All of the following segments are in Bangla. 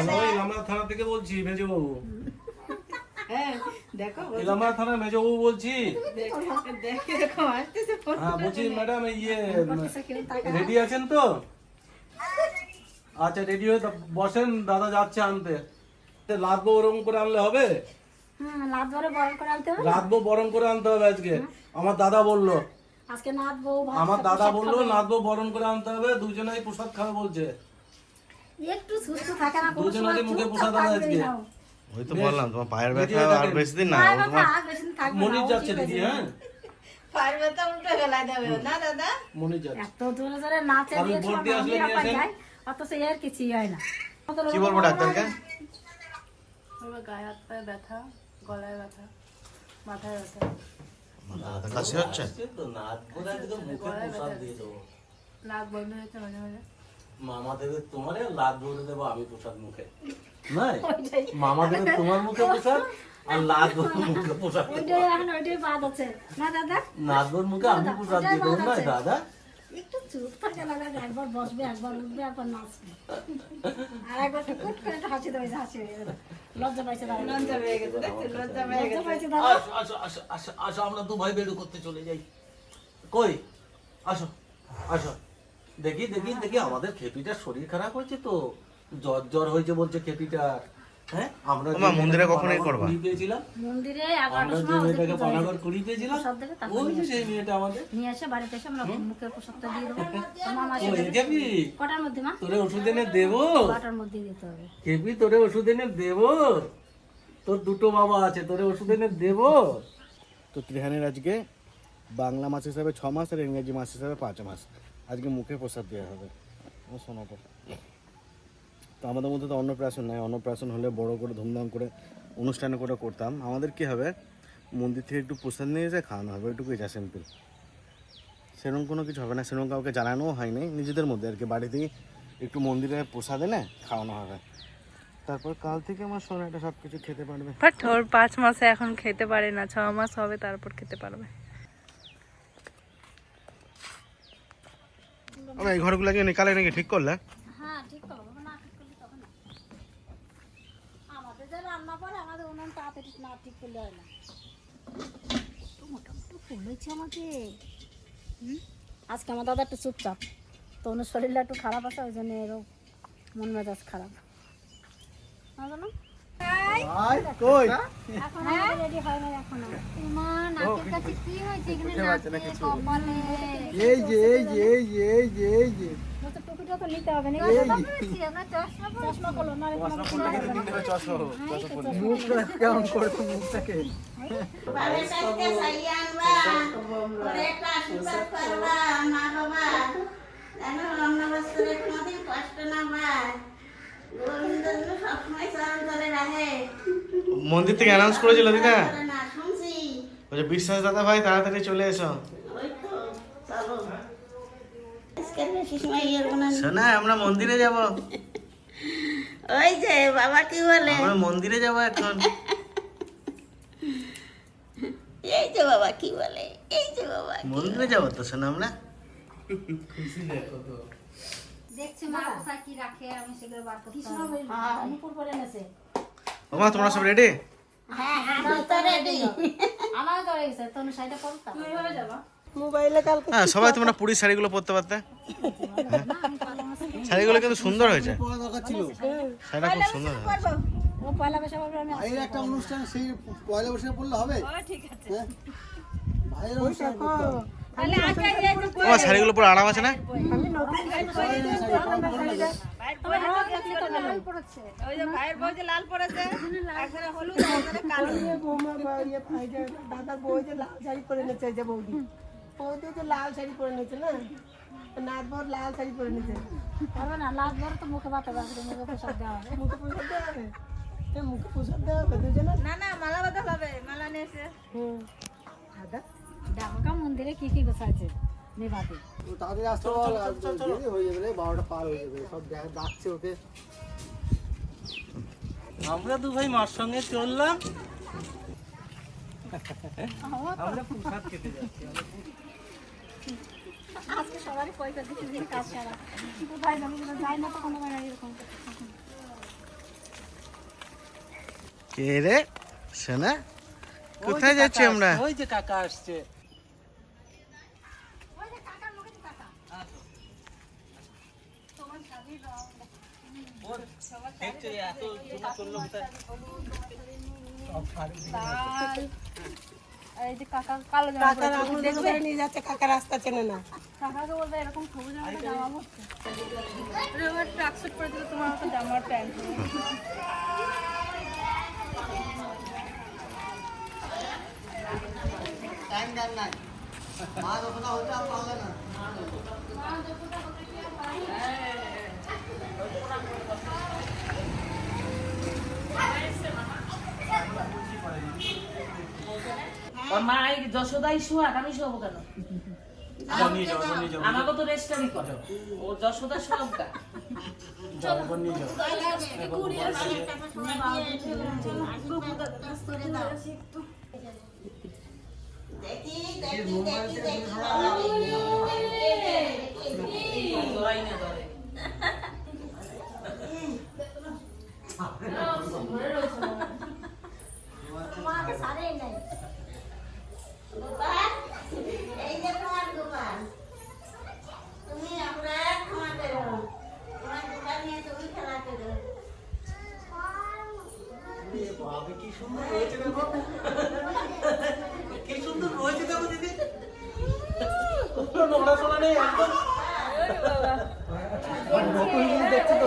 হ্যালো থানা থেকে বলছি মেজবাবু হ্যাঁ দেখো ইলামা থানা মেজবাবু বলছি। ফোন হ্যাঁ বলছি ম্যাডাম ইয়ে রেডি আছেন তো? আচ্ছা রেডি হয়ে তা- বসেন দাদা যাচ্ছে আনতে। তে লাদবো ওরকম করে আনলে হবে? হ্যাঁ ধরে বরণ করে আনতে হবে? লাদবো বরণ করে আনতে হবে আজকে। আমার দাদা বলল। আজকে নাত আমার দাদা বলল নাদবো বরণ করে আনতে হবে দুজনেই প্রসাদ খাবে বলছে। একটু সুস্থ থাকে না কোনো সময় মুখে প্রসাদ আছে আজকে। ওই তো বললাম তোমার পায়ের ব্যথা আর বেশি দিন না তোমার আর বেশি দিন থাকবে না, মনির যাচ্ছে দিদি হ্যাঁ পায়ের ব্যথা উল্টো গেলায় দেবে। না দাদা? মনির যাচ্ছে। এত জোরে জোরে নাচে দিয়ে সব দিয়ে আসলে নিয়ে আসেন। পাঠায়, অথচ এর কিছুই হয় না। কি বলব ডাক্তারকে? আমার গায়ে হাত পায়ে ব্যথা গলায় ব্যথা মাথায় ব্যথা। মাথা ব্যথা কাশি হচ্ছে? নাক বন্ধ হয়েছে মাঝে মাঝে। মামা দেবে তোমারে লাদ দেবো আমি প্রসাদ মুখে। নাই? মামা দেবে তোমার মুখে প্রসাদ আর মুখে প্রসাদ মুখে আমি প্রসাদ দিয়ে দেবো না দাদা? একটু চুপ থাকে একবার বসবে একবার উঠবে একবার নাচবে। আর একবার টুকুট করে একটা হাসি দেবে হাসি লজ্জা পাইছে দাদা। লজ্জা পেয়ে গেছে লজ্জা পেয়ে গেছে। পাইছে দাদা? আসো আসো আসো আসো আসো আমরা দু ভাই বেরু করতে চলে যাই। কই? আসো আসো। দেখি দেখি দেখি আমাদের খেপিটার শরীর খারাপ হয়েছে তো। জ্বর জ্বর হয়েছে বলছে খেপিটা। হ্যাঁ? আমরা মন্দিরে করবা? পেয়েছিলাম মন্দিরে আমরা এগারোটার যে মেয়েটাকে পূজা কুড়ি পেয়েছিলাম প্রসাদ দেবে তারপর ওই যে সেই মেয়েটা আমাদের। নিয়ে এসে বাড়িতে এসে আমরা মুখের প্রসাদটা দিয়ে দেবো। মামা ও এসে এই খেপি কটার মধ্যে মা? তোরে ওষুধ এনে দেবো। কটার মধ্যে দিতে হবে। খেপি তোরে ওষুধ এনে দেবো। তোর দুটো বাবা আছে তোরে ওষুধ এনে দেবো। তো ত্রিহানের আজকে বাংলা মাস হিসাবে ছ মাস আর ইংরেজি মাস হিসাবে পাঁচ মাস। আজকে মুখে প্রসাদ দেওয়া হবে। শোনাবো তো আমাদের মধ্যে তো অন্নপ্রাশন নাই। অন্নপ্রাশন হলে বড় করে ধুমধাম করে অনুষ্ঠান করে করতাম। আমাদের কি হবে? মন্দির থেকে একটু প্রসাদ নিয়ে যায় খাওয়ানো হবে। ওইটুকুই যা সিম্পল সেরকম কোনো কিছু হবে না। সেরকম কাউকে জানানোও হয়নি নিজেদের মধ্যে আর কি। বাড়িতেই একটু মন্দিরে প্রসাদ এনে খাওয়ানো হবে। তারপর কাল থেকে আমার সোনাটা সব কিছু খেতে পারবে। পাঁচ মাসে এখন খেতে পারে না। ছ মাস হবে, তারপর খেতে পারবে। আমরা এই ঘরগুলো কি নিকালে নাকি ঠিক করলে? হ্যাঁ ঠিক করব না ঠিক করলে তখন আমাদের যে রান্না করে আমাদের উনুন তাড়াতাড়ি না ঠিক করলে হয় না। তো মোটামুটি ফুল হয়েছে আমাকে। হুম? আজকে আমার দাদা একটু চুপচাপ। তো ওনার শরীরটা একটু খারাপ আছে ওই জন্য এরকম মন মেজাজ খারাপ। না জানো? কই? এখন রেডি হয়? না এখনও। এই যে এই যে এই যে এই যে এই যে। তো টুপিটা তো নিতে হবে না চশমা মন্দির থেকে অ্যানাউন্স করেছিল দিদা। বলছে বিশ্বাস দাদা ভাই তাড়াতাড়ি চলে এসো। শোনা আমরা মন্দিরে যাব। ওই যে বাবা কি বলে আমরা মন্দিরে যাব এখন। এই যে বাবা কি বলে? এই যে বাবা মন্দিরে যাব তো শোনা আমরা? দেখছি মা কোথায় তোমরা সব রেডি হ্যাঁ হ্যাঁ রেডি হয়ে হ্যাঁ সবাই তোমরা পুরীর শাড়িগুলো পরতে পারতে? হ্যাঁ। শাড়িগুলো কিন্তু সুন্দর হয়েছে। শাড়িটা খুব সুন্দর হয়েছে। পয়লা বৈশাখ ভাইয়ের একটা অনুষ্ঠান সেই পয়লা বৈশাখে পড়লে হবে? হ্যাঁ। ভাইয়ের অনুষ্ঠান করতে হবে। তোমার শাড়িগুলো পুরো আরাম আছে না ইয়ে দাদার বউ যে লাল শাড়ি পরে নিয়েছে যে বৌদি বৌদি যে লাল শাড়ি পরে নিয়েছে না নাথ বর লাল শাড়ি পরে নিয়েছে হবে না লাস্ট বার তো মুখে বাতা বাসবে মুখে দেওয়া হবে মুখে প্রসাদ দেওয়া হবে মুখে প্রসাদ দেওয়া হবে দুজনে না না মালা বাঁধা হবে মালা নিয়ে এসে হুম আদা মন্দিরে কি কি গোছাইছে? নেবাতে তো তাড়াতাড়ি আসতে দেরি হয়ে যাবে রে বারোটা পার হয়ে যাবে সব দেখা ডাকছে ওকে। আমরা দু ভাই মার সঙ্গে চললাম। আমরা প্রসাদ খেতে যাচ্ছি আজকে সবারই পয়সা দিতে দিন কাজ সারা কিন্তু ভাই আমি যাই না তো কোনো এরকম। কে রে? সোনা? কোথায় যাচ্ছি আমরা? ওই যে কাকা আসছে ওই যে কাকার মুখে তো কাকা তোমার স্বামীর রং দেখছ এত জমা করল কোথায় লাল আর এই যে কাকা কালো জামা কাকার পরেছে। আঙুল ধরে ধরে নিয়ে যাচ্ছে কাকা রাস্তা চেনে না। কাকাকে বলবে এরকম সবুজ রঙের জামা পরতে এবার ট্রাক স্যুট পরে দিলে তোমার মতো জামার প্যান্ট টাইম দেন নাই মা যতটা হচ্ছে আর পাবে না। ওর মা এই যশোদাই শোয়াক আমি শোয়াবো কেন? আমাকে তো রেস্টারি করে। ও যশোদা শোয়াব কা জোড়াই না ধরে মাকে সারেই নাই গোপাল এই যে তোমার গোপাল তুমি আমরা ক্ষমা করো তোমার গোপাল নিয়ে তুমি খেলা করো কি সুন্দর রয়েছে দেখো কি সুন্দর রয়েছে দেখো দিদি কোনো নোংরা সোনা নেই একদম দেখছি তো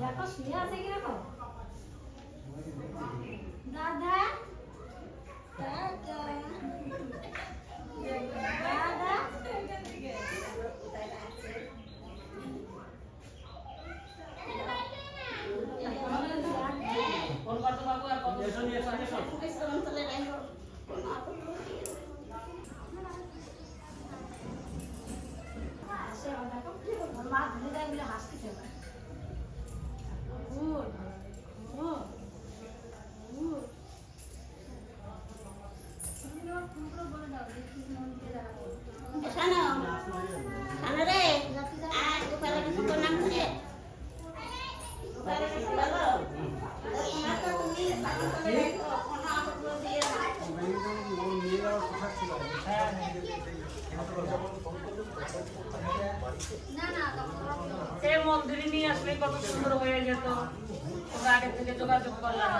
দেখো শুয়ে আছে কীরকম দাদা ফোন করতো বাবু আর কত মা ধরে দেয় বলে হাসতেছে এবার। শোনো শোনো রে আর গোপালের কিছু প্রণাম করে গোপালের কিছু বলো তোমার তো তুমি পালন করে রাখো, কোনো আপদ দিয়ে না। না না তখন এই মন্দিরে নিয়ে আসলে কত সুন্দর হয়ে যেত। ওরা আগে থেকে যোগাযোগ করলাম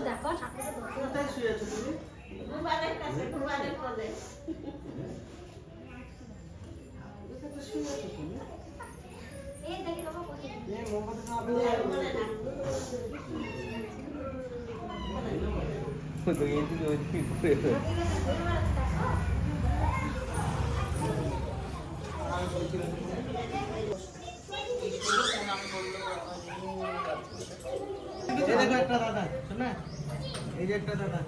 দেখো একটা দাদা শোনা? এই যে একটা দাদা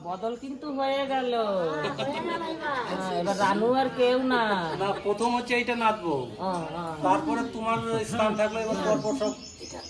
বদল কিন্তু হয়ে গেল। হ্যাঁ, এবার রানু আর কেউ না। না প্রথম হচ্ছে এইটা নাচবো। হ্যাঁ, হ্যাঁ। তারপরে তোমার স্থান থাকল এবার পরপর সব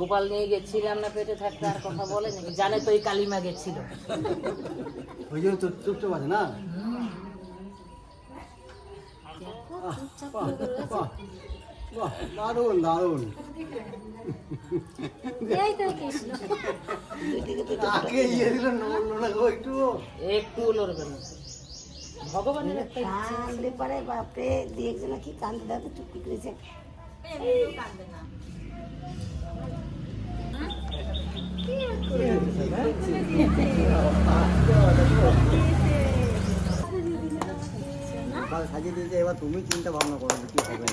গোপাল নিয়ে গেছিলাম না পেটে থাকতে আর কথা বলে নাকি? জানে তো এই কালিমা গেছিল। ওই জন্য তো চুপচাপ আছে না? দারুণ দারুণ। ইয়ে না একটু। লড়বে না। ভগবানের একটা কান্দে পারে বাপরে দেখছে না কি কান্দে দেখো চুপি করেছে তাহলে সাজিয়ে দিয়েছে এবার তুমি চিন্তা ভাবনা করো কি হবে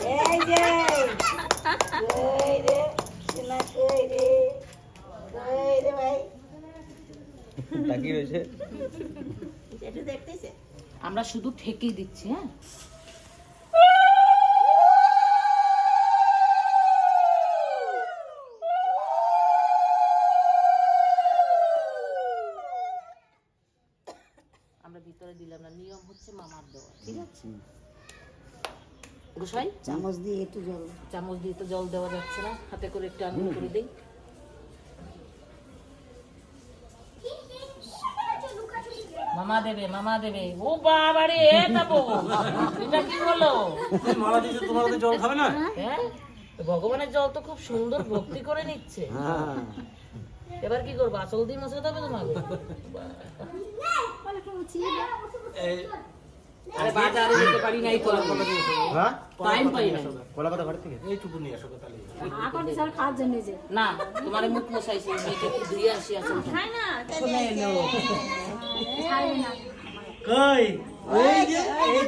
আমরা শুধু ঠেকেই দিচ্ছি হ্যাঁ আমরা ভিতরে দিলাম না নিয়ম হচ্ছে মামার দেওয়া ঠিক আছে গোসাই চামচ দিয়ে একটু জল চামচ দিয়ে তো জল দেওয়া যাচ্ছে না। হাতে করে একটু আঙুল করে দিই। মামা দেবে মামা দেবে। ও বাবারে এটা বউ এটা কি হলো? তোমার জল খাবে না? হ্যাঁ? ভগবানের জল তো খুব সুন্দর ভক্তি করে নিচ্ছে। হ্যাঁ। এবার কি করব? আসল দিয়ে মশাতে হবে তোমাকে? আরে বাজারে যেতে পারি নাই তো হ্যাঁ? টাইম পাই না। কলাপাতা ঘর থেকে? এইটুকু নিয়ে আসো তাহলে। এখন বিশাল খাওয়ার জন্য যে। না তোমার মুখ মশাইছি মেয়েকে আসি শুনে এলো কই? এই যে এই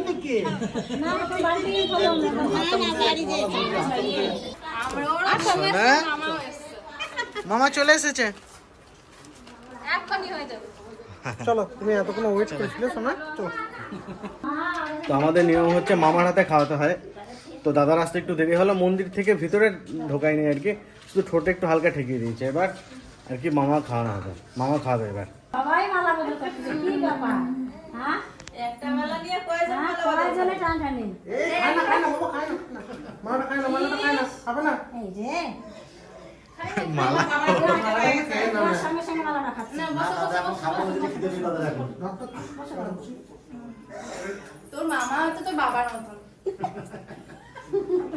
নাকি? না বাড়ি থেকে বললাম না বাড়ি মামা চলে এসেছে। চলো তুমি এতক্ষণ ওয়েট করেছিলে শোনা চলো। তো আমাদের নিয়ম হচ্ছে মামার হাতে খাওয়াতে হয়। তো দাদার আসতে একটু দেরি হলো মন্দির থেকে ভিতরে ঢোকায়নি আর কি। শুধু ঠোঁটে একটু হালকা ঠেকিয়ে দিয়েছে। এবার আর কি মামা খাওয়ানো হবে। মামা খাওয়াবে এবার। সবাই মালা বলে করতেছে কি ব্যাপার? হ্যাঁ? একটা মালা নিয়ে কয়জন মালা কয়জনে টানটানি এই যে মালা তোর মামা হচ্ছে তোর বাবার মতন।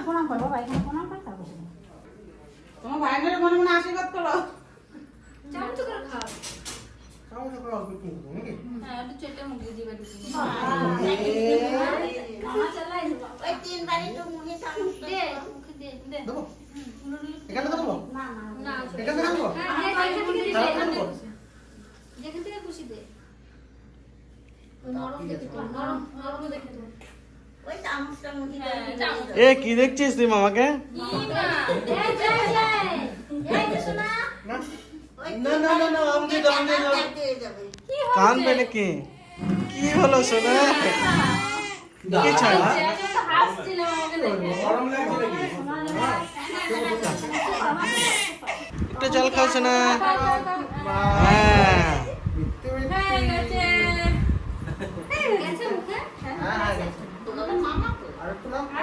প্রণাম করব ভাই প্রণাম তোমার মনে মনে আশীর্বাদ করো। চামচ করে খাও। হ্যাঁ একটু চেটে মুখ দিবে ঢুকিয়ে মামা চালাই দিবো। ওই তিনবারই তো মুখে চামচ দে। মুখে দে দে দেবো। না না না এখানে দেবো হ্যাঁ হ্যাঁ যেখান থেকে দে, যেখান থেকে খুশি। যেখান থেকে খুশি দে ওই নরম দেখে তো, নরম নরম দেখে তো। ওই চামচটা মুখে হ্যাঁ, চামচ। এ কি দেখছিস তুই মামাকে ই মা, এই যে, এই যে, এই যে শোনা। ওই না না না না আমি দিয়ে দাও, আমি দিয়ে দাও। তিনবার দিয়ে যাবে। কানবে নাকি কি হলো সোনা কি ছাড়া একটা তো হাসছিল আমাকে দেখে। গরম লাগছে নাকি একটু জল খাও সোনা হ্যাঁ হয়ে গেছে। গেছে মুখে? হ্যাঁ। আর একটু নাও না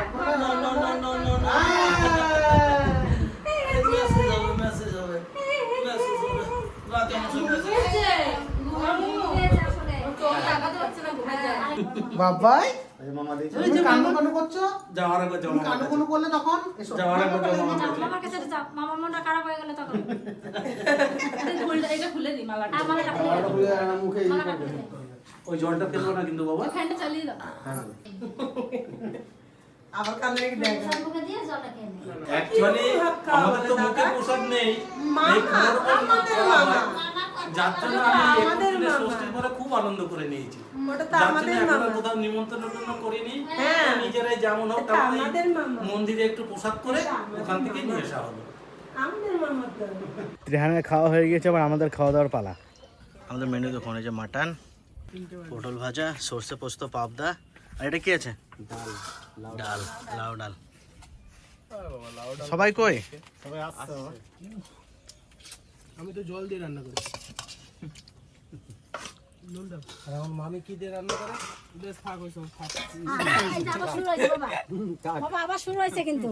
যায়। বাবাই কান্নু কান্নু করছ যাওয়ার আগে কান্নু কান্নু করলে তখন যাওয়ার আগে মামার মনটা খারাপ হয়ে গেলে তখন এটা খুলে মালাটা। মালাটা মুখে। ওই জলটা ফেলব না কিন্তু বাবা ফ্যানটা চালিয়ে দাও। আবার কান্দে নাকি দেখ মুখে দিয়ে জলটা খেয়ে নে। অ্যাকচুয়ালি আমাদের তো মুখে প্রসাদ নেই এই কোনোরকম করা হয়। আমি এপ্রিলে ষষ্ঠীর পরে খুব আনন্দ করে নিয়েছি কোথাও নিমন্ত্রণ করিনি হ্যাঁ। নিজেরাই যেমন হোক। মন্দিরে একটু পোশাক করে ওখান থেকে নিয়ে আসা হলো তো ত্রিহানের খাওয়া হয়ে গেছে আবার আমাদের খাওয়া দাওয়ার পালা। আমাদের মেনু দেখুন এই যে মাটন পটল ভাজা সর্ষে পোস্ত পাবদা। আর এটা কি আছে? ডাল লাউ ডাল। সবাই কই? আমি তো জল দিয়ে রান্না করি। আমার মামি কি দিয়ে রান্না করে? বেশ থাক থাক আবার শুরু হয়েছে বাবা। বাবা আবার শুরু হয়েছে কিন্তু।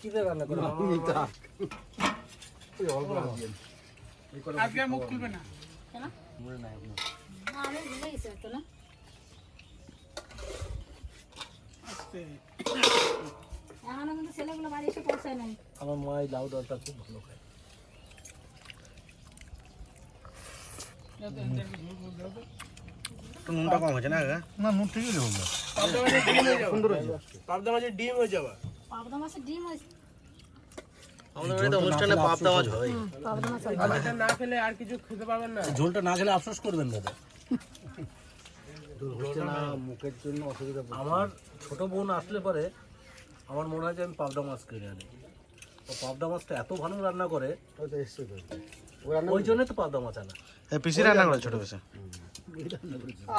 কি দিয়ে রান্না করে আজকে মুখ খুলবে না। কেন? না, আমি ভুলে গেছি হয়তো না? এখনও কিন্তু ছেলেগুলো বাড়ি এসে পৌঁছায় নাই। আমার মা এই লাউ ডালটা খুব ভালো খায়। তো নুনটা কম হয়েছে না? পাবদা মাছের ডিম হয়ে যাবে। পাবদা মাছের ডিম বাড়িতে অনুষ্ঠানে পাবদা মাছ পাবদা। আর এটা না খেলে আর কিছু খেতে পাবেন না? ঝোলটা না খেলে আফসোস করবেন দাদা মুখের জন্য অসুবিধা আমার ছোট বোন আসলে পরে আমার মনে হয় যে আমি পাবদা মাছ কিনে আনি। পাবদা মাছটা এত ভালো রান্না করে ওই জন্যই তো পাবদা মাছ আনা। পিসি রান্না করে ছোট পিসি।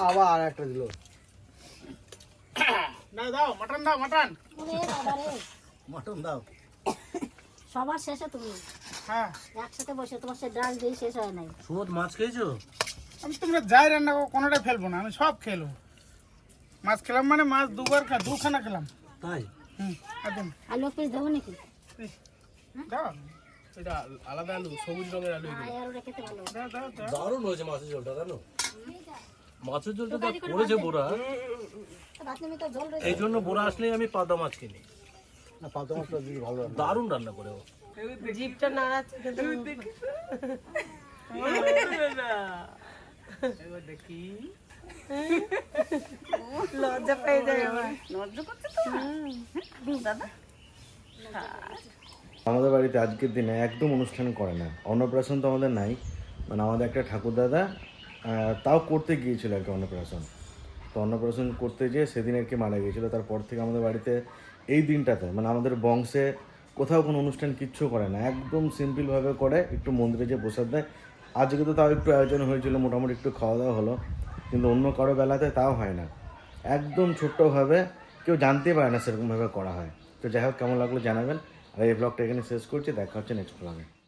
আবার আর একটা দিল। না দাও মাটন দাও মাটন। দাও সবার শেষে তুমি। হ্যাঁ। একসাথে বসে তোমার সে ডাল দিয়ে শেষ হয় নাই। সুমত মাছ খেয়েছো? আমি তোমরা যাই রান্না করো কোনোটাই ফেলব না আমি সব খেলো মাছ খেলাম মানে মাছ দুবার খা দুখানা খেলাম। তাই? হুম একদম। আলু পিস দেবো নাকি? দাও। এটা আলাদা আলু সবুজ রঙের আলু আয় আলুটা খেতে ভালো দাও দাও দাও। দারুণ হয়েছে মাছের ঝোলটা জানো? মাছের ঝোলটা যা করেছে বোরা তো জল রয়েছে। এই জন্য বোরা আসলেই আমি পাবদা মাছ কিনি। না পাবদা মাছটা দিদি ভালো রান্না। দারুণ রান্না করে ও। জিপটা নাড়াচ্ছে দেখি লজ্জা পেয়ে যায় আমার। আমাদের বাড়িতে আজকের দিনে একদম অনুষ্ঠান করে না। অন্নপ্রাশন তো আমাদের নাই। মানে আমাদের একটা ঠাকুর দাদা তাও করতে গিয়েছিল আর কি অন্নপ্রাশন। তো অন্নপ্রাশন করতে গিয়ে সেদিন আর কি মারা গিয়েছিল। তারপর থেকে আমাদের বাড়িতে এই দিনটাতে মানে আমাদের বংশে কোথাও কোনো অনুষ্ঠান কিচ্ছু করে না। একদম সিম্পলভাবে করে, একটু মন্দিরে যে প্রসাদ দেয়। আজকে তো তাও একটু আয়োজন হয়েছিল, মোটামুটি একটু খাওয়া দাওয়া হলো। কিন্তু অন্য কারও বেলাতে তাও হয় না। একদম ছোট্টভাবে, কেউ জানতেই পারে না সেরকমভাবে করা হয়। তো যাই হোক, কেমন লাগল জানাবেন। আর এই ব্লগটা এখানে শেষ করছি, দেখা হচ্ছে নেক্সট ব্লগে